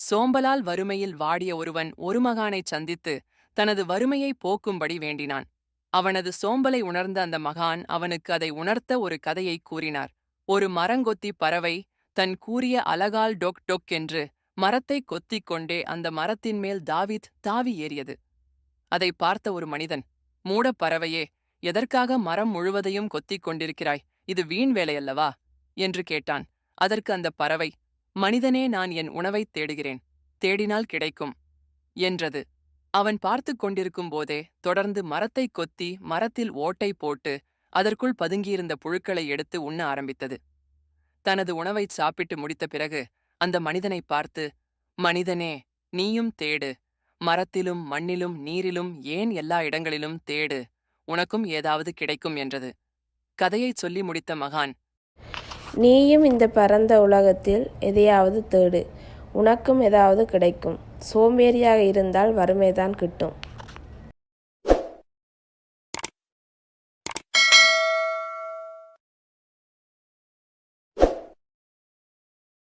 சோம்பலால் வறுமையில் வாடிய ஒருவன் ஒரு மகானைச் சந்தித்து தனது வறுமையை போக்கும்படி வேண்டினான். அவனது சோம்பலை உணர்ந்த அந்த மகான் அவனுக்கு அதை உணர்த்த ஒரு கதையை கூறினார். ஒரு மரங்கொத்தி பறவை தன் கூறிய அலகால் டொக் டொக் என்று மரத்தை கொத்திக் கொண்டே அந்த மரத்தின் மேல் தாவித் தாவி ஏறியது. அதை பார்த்த ஒரு மனிதன் மூடப் பறவையே எதற்காக மரம் முழுவதையும் கொத்திக் கொண்டிருக்கிறாய்? இது வீண் வேலையல்லவா? என்று கேட்டான். அதற்கு அந்த பறவை மனிதனே நான் என் உணவைத் தேடுகிறேன். தேடினால் கிடைக்கும். என்றது. அவன் பார்த்து கொண்டிருக்கும் போதே தொடர்ந்து மரத்தை கொத்தி மரத்தில் ஓட்டை போட்டு அதற்குள் பதுங்கியிருந்த புழுக்களை எடுத்து உண்ண ஆரம்பித்தது. தனது உணவைச் சாப்பிட்டு முடித்த பிறகு அந்த மனிதனை பார்த்து மனிதனே நீயும் தேடு. மரத்திலும் மண்ணிலும் நீரிலும் ஏன் எல்லா இடங்களிலும் தேடு. உனக்கும் ஏதாவது கிடைக்கும் என்றது. கதையைச் சொல்லி முடித்த மகான் நீயும் இந்த பரந்த உலகத்தில் எதையாவது தேடு. உனக்கும் ஏதாவது கிடைக்கும். சோம்பேறியாக இருந்தால் வறுமைதான் கிட்டும்.